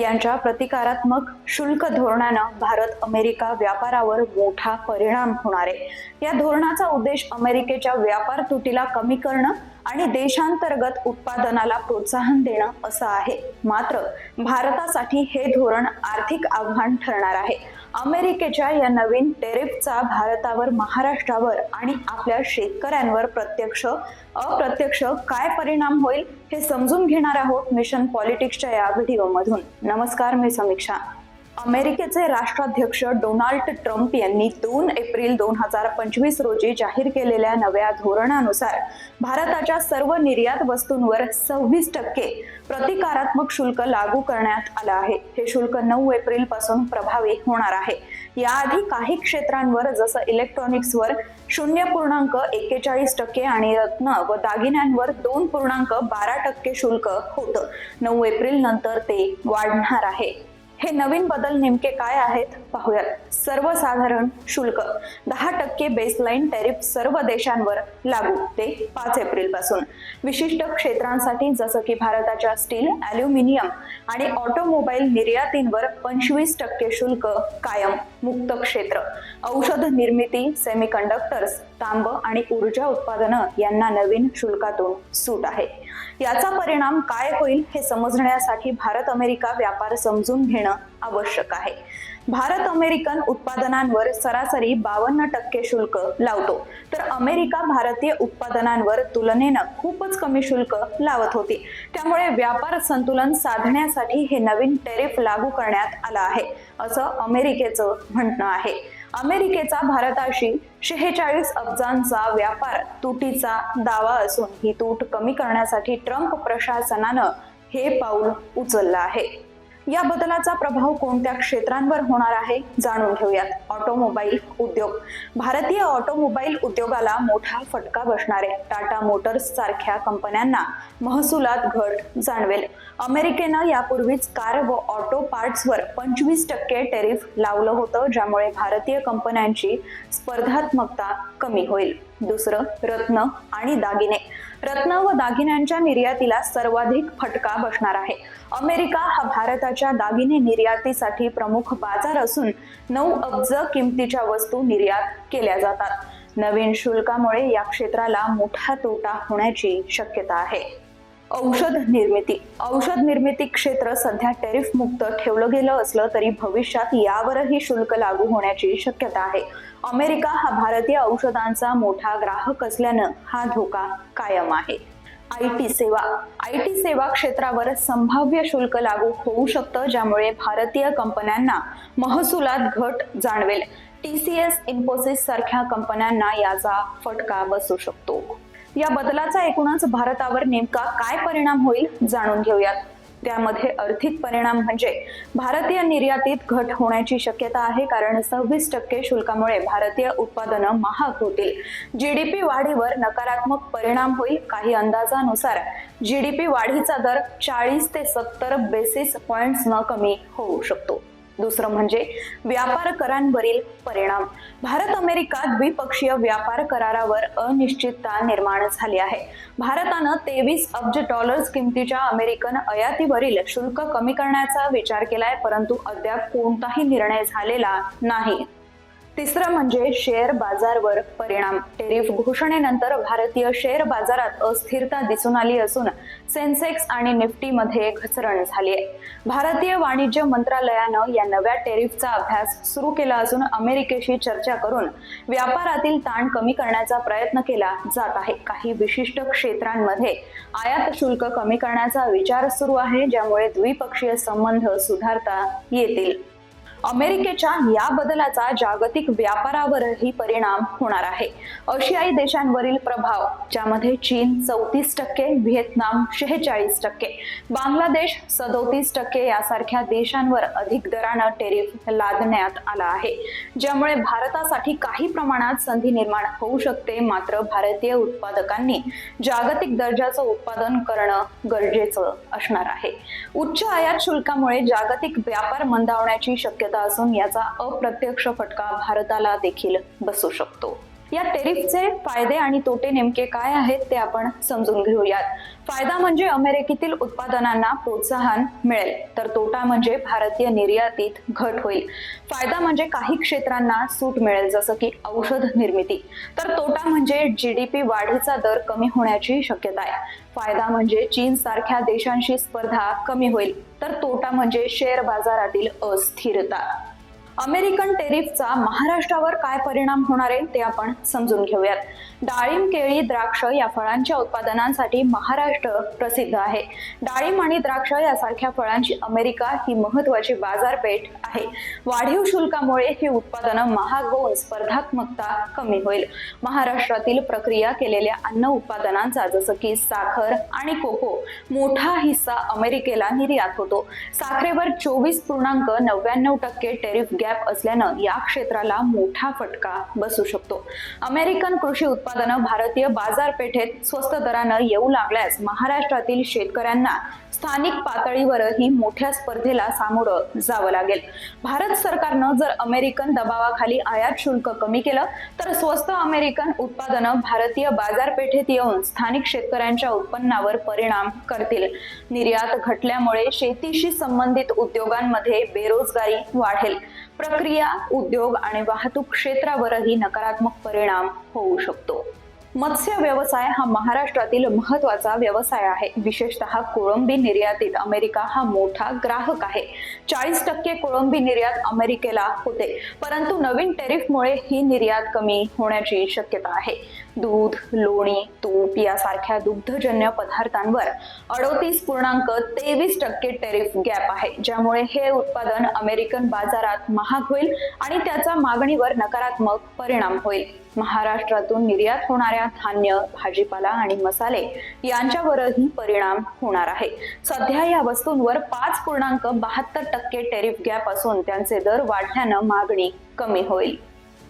यांच्या प्रतिकारात्मक शुल्क धोरणानं भारत अमेरिका व्यापारावर मोठा परिणाम होणार आहे. या धोरणाचा उद्देश अमेरिकेच्या व्यापार तुटीला कमी करणं आणि देशांतर्गत उत्पादनाला प्रोत्साहन देणं असं आहे. मात्र भारतासाठी हे धोरण आर्थिक आव्हान ठरणार आहे. अमेरिकेच्या या नवीन टेरिफचा भारतावर महाराष्ट्रावर आणि आपल्या शेतकऱ्यांवर प्रत्यक्ष अप्रत्यक्ष काय परिणाम होईल हे समजून घेणार आहोत मिशन पॉलिटिक्सच्या या व्हिडिओमधून. नमस्कार मी समीक्षा. अमेरिकेचे राष्ट्राध्यक्ष डोनाल्ड ट्रम्प यांनी दोन एप्रिल दोन हजार पंचवीस रोजी जाहीर केलेल्या नव्या धोरणानुसार भारताच्या सर्व निर्यात वस्तूंवर सव्वीस टक्के प्रतिकारात्मक शुल्क लागू करण्यात आलं आहे. हे शुल्क नऊ एप्रिलपासून प्रभावी होणार आहे. याआधी काही क्षेत्रांवर जसं इलेक्ट्रॉनिक्सवर शून्य पूर्णांक एक्केचाळीस टक्के आणि रत्न व दागिन्यांवर दोन पूर्णांक बारा टक्के शुल्क होतं. नऊ एप्रिल नंतर ते वाढणार आहे. हे नवीन बदल नेमके काय आहेत? पाहूयात. सर्वसाधारण शुल्क. दहा टक्के बेसलाईन टॅरिफ सर्व देशांवर लागू. ते पाच एप्रिलपासून. विशिष्ट क्षेत्रांसाठी जसं की भारताच्या स्टील अॅल्युमिनियम आणि ऑटोमोबाईल निर्यातींवर पंचवीस टक्के शुल्क कायम मुक्त क्षेत्र. औषध निर्मिती सेमीकंडक्टर्स तांब आणि ऊर्जा उत्पादनं यांना नवीन शुल्कातून सूट आहे. याचा परिणाम काय होईल हे समजण्यासाठी भारत अमेरिका व्यापार समजून घेणं आवश्यक आहे. भारत अमेरिकन उत्पादनांवर सरासरी बावन्न टक्के शुल्क लावतो. तर अमेरिका भारतीय उत्पादनांवर तुलनेनं खूपच कमी शुल्क लावत होती. त्यामुळे व्यापार संतुलन साधण्यासाठी हे नवीन टेरिफ लागू करण्यात आलं आहे असं अमेरिकेचं म्हणणं आहे. अमेरिकेचा भारताशी शेहेचाळीस अब्जांचा व्यापार तुटीचा दावा असून ही तूट कमी करण्यासाठी ट्रम्प प्रशासनानं हे पाऊल उचललं आहे. या बदलाचा प्रभाव कोणत्या क्षेत्रांवर होणार आहे जाणून घेऊयात. ऑटोमोबाईल उद्योग. भारतीय ऑटोमोबाईल उद्योगाला मोठा फटका बसणार आहे. टाटा मोटर्स सारख्या कंपन्यांना महसुलात घट जाणवेल. अमेरिकेनं यापूर्वीच कार व ऑटो पार्ट्सवर पंचवीस टक्के टेरिफ लावलं होतं ज्यामुळे भारतीय कंपन्यांची स्पर्धात्मकता कमी होईल. दुसरं रत्न आणि दागिने. रत्न व दागिन्यांच्या निर्यातीला सर्वाधिक फटका बसणार आहे. अमेरिका हा भारताच्या दागिने निर्यातीसाठी प्रमुख बाजार असून नऊ अब्ज किमतीच्या वस्तू निर्यात केल्या जातात. नवीन शुल्कामुळे या क्षेत्राला मोठा तोटा होण्याची शक्यता आहे. औषध निर्मिती औषध निर्मिती क्षेत्र सध्या टेरिफ मुक्त ठेवलं गेलं असलं तरी भविष्यात यावरही शुल्क लागू होण्याची शक्यता आहे. अमेरिका हा भारतीय औषधांचा मोठा ग्राहक असल्यानं हा धोका कायम आहे. आय टी सेवा आय टी सेवा क्षेत्रावर संभाव्य शुल्क लागू होऊ शकतं ज्यामुळे भारतीय कंपन्यांना महसुलात घट जाणवेल. टी सी एस इन्फोसिस सारख्या कंपन्यांना याचा फटका बसू शकतो. या बदलाचा एकूणच भारतावर नेमका काय परिणाम होईल जाणून घेऊयात. त्यामध्ये आर्थिक परिणाम म्हणजे भारतीय निर्यातीत घट होण्याची शक्यता आहे कारण सव्वीस टक्के शुल्कामुळे भारतीय उत्पादनं महाग होतील. जी डी पी वाढीवर नकारात्मक परिणाम होईल काही अंदाजानुसार. जी डी पी वाढीचा दर चाळीस ते सत्तर बेसिस पॉइंट्स न कमी होऊ शकतो. दुसरं म्हणजे व्यापार करांवरील परिणाम. भारत अमेरिका द्विपक्षीय व्यापार करारावर अनिश्चितता निर्माण झाली आहे. भारतानं तेवीस अब्ज डॉलर्स किमतीच्या अमेरिकन आयातीवरील शुल्क कमी करण्याचा विचार केलाय परंतु अद्याप कोणताही निर्णय झालेला नाही. तिसरं म्हणजे शेअर बाजारवर परिणाम. टेरिफ घोषणेनंतर भारतीय शेअर बाजारात अस्थिरता दिसून आली असून सेन्सेक्स आणि निफ्टीमध्ये घसरण झाली आहे. भारतीय वाणिज्य मंत्रालयानं या नव्या टेरिफचा अभ्यास सुरू केला असून अमेरिकेशी चर्चा करून व्यापारातील ताण कमी करण्याचा प्रयत्न केला जात आहे. काही विशिष्ट क्षेत्रांमध्ये आयात शुल्क कमी करण्याचा विचार सुरू आहे ज्यामुळे द्विपक्षीय संबंध सुधारता येतील. अमेरिकेच्या या बदलाचा जागतिक व्यापारावरही परिणाम होणार आहे. आशियाई देशांवरील प्रभाव ज्यामध्ये चीन चौतीस टक्के व्हिएतनाम शेहेचाळीस टक्के बांगलादेश सदोतीस टक्के यासारख्या देशांवर अधिक दरानं टेरिफ लादण्यात आला आहे. ज्यामुळे भारतासाठी काही प्रमाणात संधी निर्माण होऊ शकते मात्र भारतीय उत्पादकांनी जागतिक दर्जाचं उत्पादन करणं गरजेचं असणार आहे. उच्च आयात शुल्कामुळे जागतिक व्यापार मंदावण्याची शक्यता असून याचा अप्रत्यक्ष फटका भारताला देखील बसू शकतो. या टेरिफचे फायदे आणि तोटे नेमके काय आहेत ते आपण समजून घेऊयात. फायदा म्हणजे अमेरिकेतील उत्पादनांना प्रोत्साहन मिळेल. तर तोटा म्हणजे भारतीय निर्यातीत घट होईल. फायदा म्हणजे काही क्षेत्रांना सूट मिळेल जसं की औषध निर्मिती. तर तोटा म्हणजे जीडीपी वाढीचा दर कमी होण्याची शक्यता आहे. फायदा म्हणजे चीन सारख्या देशांशी स्पर्धा कमी होईल. तर तोटा म्हणजे शेअर बाजारातील अस्थिरता. अमेरिकन टेरिफचा महाराष्ट्रावर काय परिणाम होणार आहे ते आपण समजून घेऊयात. डाळिंब केळी द्राक्ष या फळांच्या उत्पादनांसाठी महाराष्ट्र प्रसिद्ध आहे. डाळिंब आणि द्राक्ष यासारख्या फळांची अमेरिका ही महत्वाची बाजारपेठ आहे. वाढीव शुल्कामुळे ही उत्पादनं महाग होऊन स्पर्धात्मकता कमी होईल. महाराष्ट्रातील प्रक्रिया केलेल्या अन्न उत्पादनांचा जसं की साखर आणि कोको मोठा हिस्सा अमेरिकेला निर्यात होतो. साखरेवर चोवीस पूर्णांक नव्याण्णव टक्के टेरिफ गॅप असल्यानं या क्षेत्राला मोठा फटका बसू शकतो. अमेरिकन कृषी उत्पादनं भारतीय बाजारपेठेत स्वस्त दरानं येऊ लागल्यास महाराष्ट्रातील शेतकऱ्यांना स्थानिक पातळीवरही मोठ्या स्पर्धेला सामोरं जावं लागेल. भारत सरकारनं जर अमेरिकन दबावाखाली आयात शुल्क कमी केलं तर स्वस्त अमेरिकन उत्पादनं भारतीय बाजारपेठेत येऊन स्थानिक शेतकऱ्यांच्या उत्पन्नावर परिणाम करतील. निर्यात घटल्यामुळे शेतीशी संबंधित उद्योगांमध्ये बेरोजगारी वाढेल. प्रक्रिया उद्योग आणि वाहतूक क्षेत्रावरही नकारात्मक परिणाम होऊ शकतो. मत्स्य व्यवसाय हा महाराष्ट्रातील महत्त्वाचा व्यवसाय आहे. विशेषतः कोळंबी निर्यातीत अमेरिका हा मोठा ग्राहक आहे. चाळीस टक्के कोळंबी निर्यात अमेरिकेला होते परंतु नवीन टेरिफमुळे ही निर्यात कमी होण्याची शक्यता आहे. दूध लोणी तूप यासारख्या दुग्धजन्य पदार्थांवर अडोतीस पूर्णांक तेवीस टक्के टेरिफ गॅप आहे ज्यामुळे हे उत्पादन अमेरिकन बाजारात महाग होईल आणि त्याचा मागणीवर नकारात्मक परिणाम होईल. महाराष्ट्रातून निर्यात होणाऱ्या धान्य भाजीपाला आणि मसाले यांच्यावरही परिणाम होणार आहे. सध्या या वस्तूंवर पाच पूर्णांक बहात्तर टक्के टेरिफ गॅप असून त्यांचे दर वाढल्यानं मागणी कमी होईल.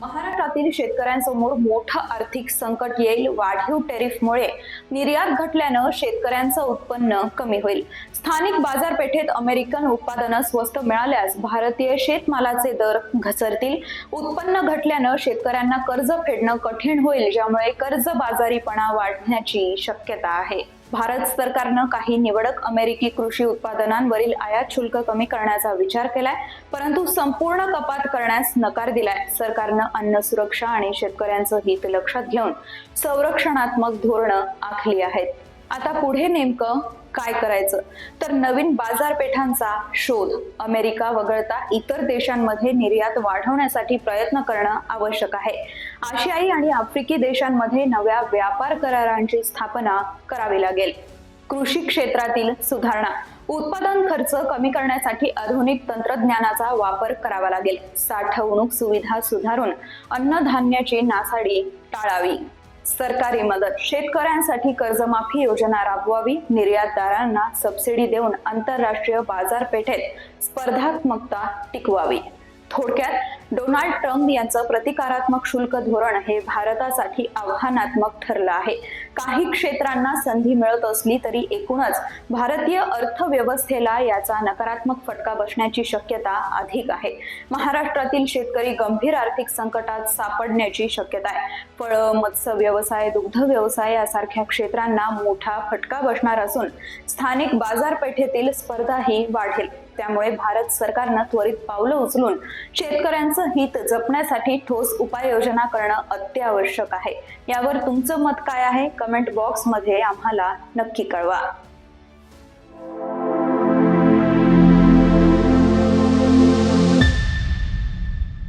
महाराष्ट्रातील शेतकऱ्यांसमोर मोठं आर्थिक संकट येईल. वाढीव टेरिफमुळे निर्यात घटल्यानं शेतकऱ्यांचं उत्पन्न कमी होईल. स्थानिक बाजारपेठेत अमेरिकन उत्पादनं स्वस्त मिळाल्यास भारतीय शेतमालाचे दर घसरतील. उत्पन्न घटल्यानं शेतकऱ्यांना कर्ज फेडणं कठीण होईल ज्यामुळे कर्ज बाजारीपणा वाढण्याची शक्यता आहे. भारत सरकारनं काही निवडक अमेरिकी कृषी उत्पादनांवरील आयात शुल्क कमी करण्याचा विचार केलाय परंतु संपूर्ण कपात करण्यास नकार दिलाय. सरकारनं अन्न सुरक्षा आणि शेतकऱ्यांचं हित लक्षात घेऊन संरक्षणात्मक धोरणं आखली आहेत. आता पुढे नेमकं काय करायचं? तर नवीन बाजारपेठांचा शोध अमेरिका वगळता इतर देशांमध्ये निर्यात वाढवण्यासाठी प्रयत्न करणं आवश्यक आहे. आशियाई आणि आफ्रिकी देशांमध्ये नव्या व्यापार करारांची स्थापना करावी लागेल. कृषी क्षेत्रातील सुधारणा उत्पादन खर्च कमी करण्यासाठी आधुनिक तंत्रज्ञानाचा वापर करावा लागेल. साठवणूक सुविधा सुधारून अन्नधान्याची नासाडी टाळावी. सरकारी मदत. शेतकऱ्यांसाठी कर्जमाफी योजना राबवावी निर्यातदारांना सबसिडी देऊन आंतरराष्ट्रीय बाजारपेठेत स्पर्धात्मकता टिकवावी. थोडक्यात डोनाल्ड ट्रम्प यांचं प्रतिकारात्मक शुल्क धोरण हे भारतासाठी आव्हानात्मक ठरलं आहे. काही क्षेत्रांना संधी मिळत असली तरी एकूणच भारतीय अर्थव्यवस्थेला याचा नकारात्मक फटका बसण्याची शक्यता अधिक आहे. महाराष्ट्रातील शेतकरी गंभीर आर्थिक संकटात सापडण्याची शक्यता आहे. फळं मत्स्य व्यवसाय दुग्ध व्यवसाय यासारख्या क्षेत्रांना मोठा फटका बसणार असून स्थानिक बाजारपेठेतील स्पर्धाही वाढेल. त्यामुळे भारत सरकारनं त्वरित पावलं उचलून शेतकऱ्यांचं हित जपण्यासाठी ठोस उपाययोजना करणं अत्यावश्यक आहे. यावर तुमचं मत काय आहे? कमेंट बॉक्समध्ये आम्हाला नक्की कळवा.